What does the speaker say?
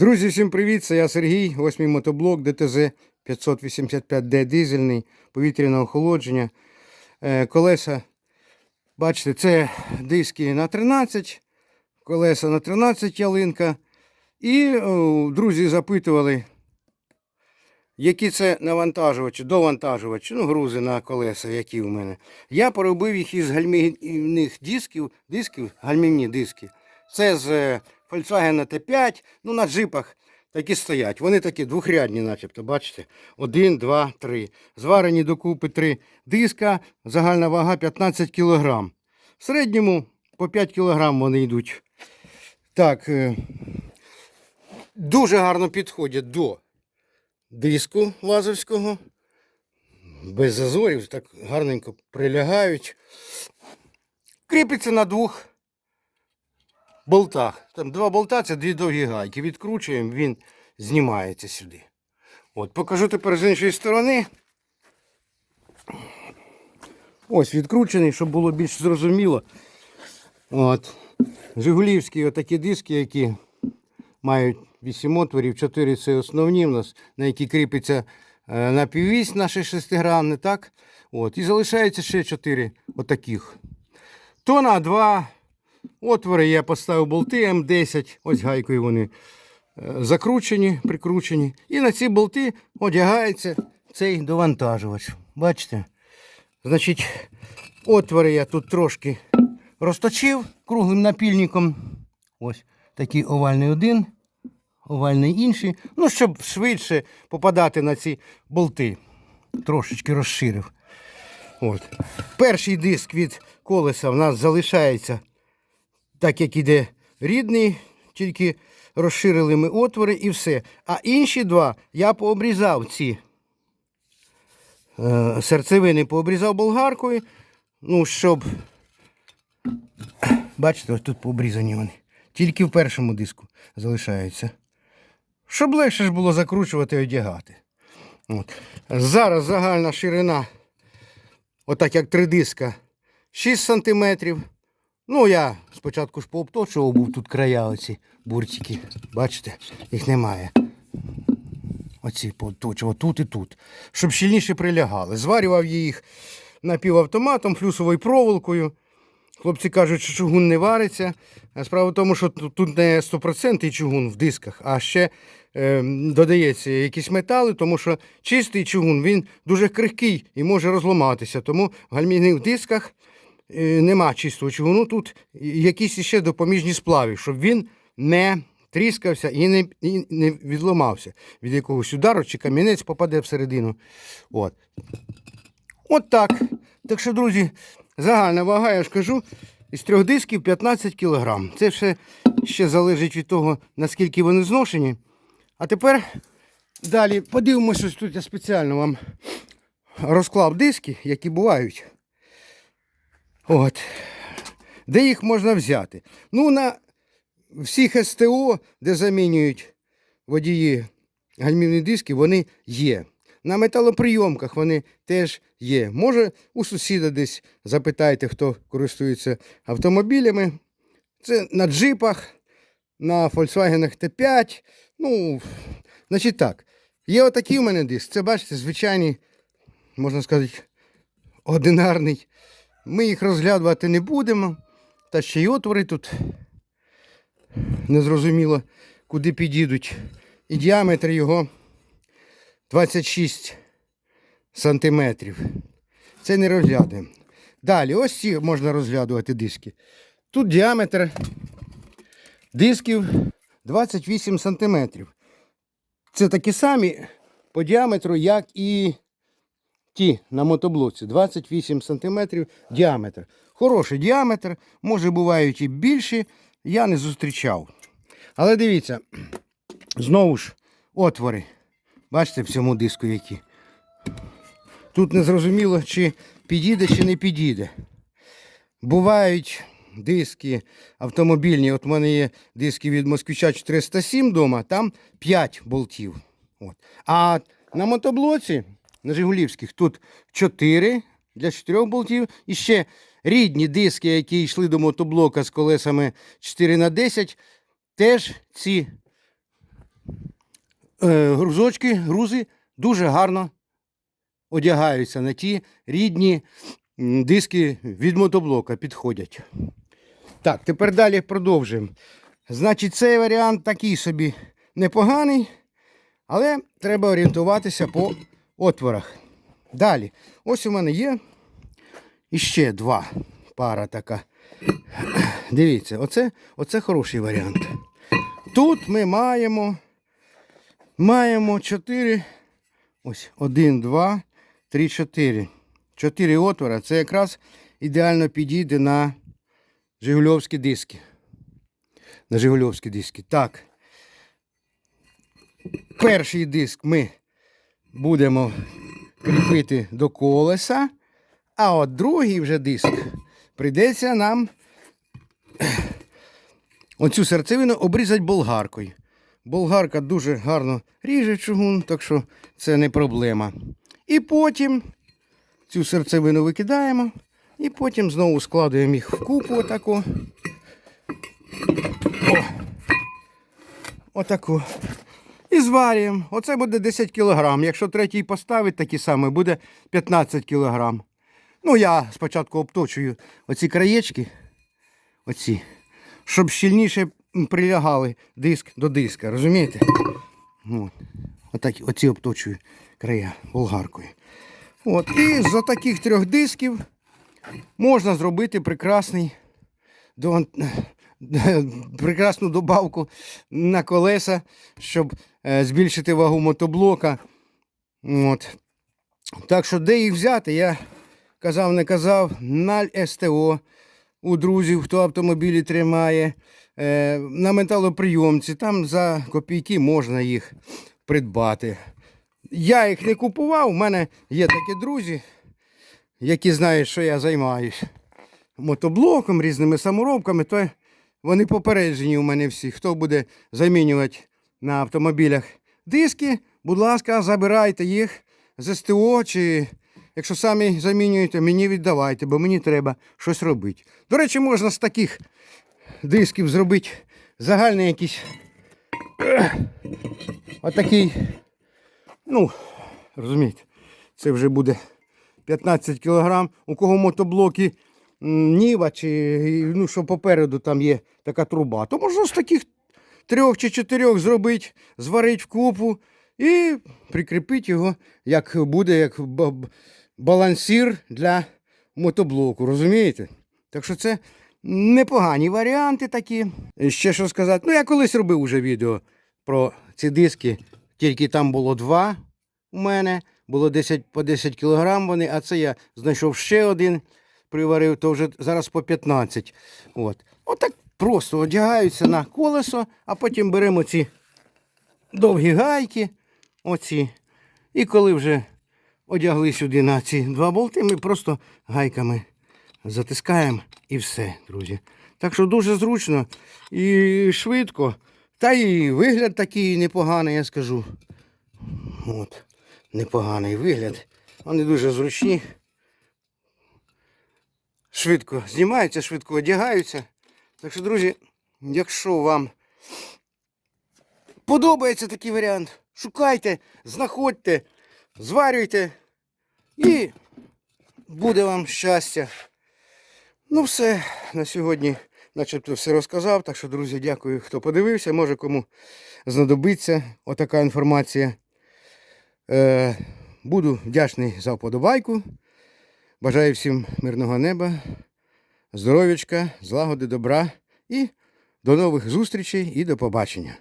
Друзі, всім привіт! Це я Сергій, ось мій мотоблок ДТЗ 585D дизельний, повітряне охолодження. Е, колеса, бачите, це диски на 13, колеса на 13 ялинка. І друзі запитували, які це навантажувачі, довантажувачі, ну, грузи на колеса, які в мене. Я поробив їх із гальмівних дисків, дисків, гальмівні диски. Це з е, Volkswagen T5, ну на джипах такі стоять. Вони такі двохрядні, начебто, бачите? Один, два, три. Зварені докупи три диска, загальна вага 15 кг. В середньому по 5 кг вони йдуть. Так, е, дуже гарно підходять до диску лазовського. Без зазорів, так гарненько прилягають. Кріпиться на двох болтах. Там два болта це дві довгі гайки. Відкручуємо, він знімається сюди. От, покажу тепер з іншої сторони. Ось відкручений, щоб було більш зрозуміло. От. Жигулівські отакі диски, які мають 8 отворів, 4 це основні в нас, на які кріпиться е, напіввісь наше шестигранне, так? От. І залишається ще 4 отаких. То на 2 отвори я поставив болти М10, ось гайкою вони е, закручені, прикручені. І на ці болти одягається цей довантажувач. Бачите? Значить, отвори я тут трошки розточив круглим напільником. Ось такий овальний один, овальний інший. Ну, щоб швидше попадати на ці болти. Трошечки розширив. От. Перший диск від колеса в нас залишається так, як іде рідний, тільки розширили ми отвори і все. А інші два я пообрізав ці е, серцевини пообрізав болгаркою. Ну, щоб. Бачите, ось тут пообрізані вони. Тільки в першому диску залишаються. Щоб легше ж було закручувати і одягати. От. Зараз загальна ширина, отак як три диска, 6 см. Ну, я спочатку ж пообточував, був тут края оці буртики. Бачите, їх немає. Оці пообточував тут і тут. Щоб щільніше прилягали. Зварював я їх напівавтоматом, флюсовою проволокою. Хлопці кажуть, що чугун не вариться. А справа в тому, що тут не 100% чугун в дисках, а ще е, додається якісь метали, тому що чистий чугун він дуже крихкий і може розламатися. Тому в гальмівних дисках нема чистого чугуну. Тут якісь ще допоміжні сплави, щоб він не тріскався і не, і не відламався від якогось удару, чи камінець попаде всередину. От. От так. Так що, друзі, загальна вага, я ж кажу, із трьох дисків 15 кг. Це все ще залежить від того, наскільки вони зношені. А тепер далі подивимося, ось тут я спеціально вам розклав диски, які бувають. От. Де їх можна взяти? Ну, на всіх СТО, де замінюють водії гальмівні диски, вони є. На металоприйомках вони теж є. Може, у сусіда десь запитайте, хто користується автомобілями. Це на джипах, на Volkswagen T5. Ну, значить так. Є отакий у мене диск. Це, бачите, звичайний, можна сказати, одинарний. Ми їх розглядувати не будемо. Та ще й отвори тут незрозуміло, куди підійдуть. І діаметр його 26 сантиметрів. Це не розглядаємо. Далі, ось ці можна розглядувати диски. Тут діаметр дисків 28 сантиметрів. Це такі самі по діаметру, як і ті на мотоблоці. 28 сантиметрів діаметр. Хороший діаметр, може бувають і більші, я не зустрічав. Але дивіться, знову ж отвори. Бачите в цьому диску які. Тут не зрозуміло, чи підійде, чи не підійде. Бувають диски автомобільні. От у мене є диски від Москвича 407 вдома, там 5 болтів. От. А на мотоблоці, на Жигулівських, тут 4 для 4 болтів. І ще рідні диски, які йшли до мотоблока з колесами 4х10, теж ці е, грузочки, грузи дуже гарно одягаються на ті рідні диски від мотоблока підходять. Так, тепер далі продовжуємо. Значить, цей варіант такий собі непоганий, але треба орієнтуватися по отворах. Далі, ось у мене є іще два пара така. Дивіться, оце, оце хороший варіант. Тут ми маємо, маємо 4, ось 1, 2, 3, 4. 4 отвора. Це якраз ідеально підійде на Жигульовські диски. На Жигульовські диски. Так. Перший диск ми будемо кріпити до колеса, а от другий вже диск прийдеться нам оцю серцевину обрізати болгаркою. Болгарка дуже гарно ріже чугун, так що це не проблема. І потім цю серцевину викидаємо, і потім знову складуємо їх в купу отаку. О, отаку. І зварюємо. Оце буде 10 кг. Якщо третій поставить такі саме, буде 15 кг. Ну, я спочатку обточую оці краєчки, оці, щоб щільніше прилягали диск до диска, розумієте? От. Отак, оці обточую края болгаркою. От. І з таких трьох дисків можна зробити прекрасний прекрасну добавку на колеса, щоб е, збільшити вагу мотоблока. От. Так що, де їх взяти, я казав, не казав, на СТО у друзів, хто автомобілі тримає, е, на металоприйомці, там за копійки можна їх придбати. Я їх не купував, у мене є такі друзі, які знають, що я займаюсь мотоблоком, різними саморобками, то вони попереджені у мене всі. Хто буде замінювати на автомобілях диски, будь ласка, забирайте їх з СТО, чи якщо самі замінюєте, мені віддавайте, бо мені треба щось робити. До речі, можна з таких дисків зробити загальний якийсь отакий, ну, розумієте, це вже буде 15 кг. У кого мотоблоки Ніва, чи ну, що попереду там є така труба, то можна з таких трьох чи чотирьох зробити, зварити в купу і прикріпити його, як буде як балансір для мотоблоку, розумієте? Так що це непогані варіанти такі. Ще що сказати. Ну, я колись робив уже відео про ці диски, тільки там було два у мене, було 10 по 10 кг вони, а це я знайшов ще один, приварив, то вже зараз по 15. От. Отак просто одягаються на колесо, а потім беремо ці довгі гайки, оці. І коли вже одягли сюди на ці два болти, ми просто гайками затискаємо і все, друзі. Так що дуже зручно і швидко. Та і вигляд такий непоганий, я скажу. От, непоганий вигляд. Вони дуже зручні. Швидко знімаються, швидко одягаються. Так що, друзі, якщо вам подобається такий варіант, шукайте, знаходьте, зварюйте і буде вам щастя. Ну, все, на сьогодні начебто все розказав. Так що, друзі, дякую, хто подивився. Може кому знадобиться отака інформація. Е, буду вдячний за вподобайку. Бажаю всім мирного неба, здоров'ячка, злагоди, добра і до нових зустрічей і до побачення.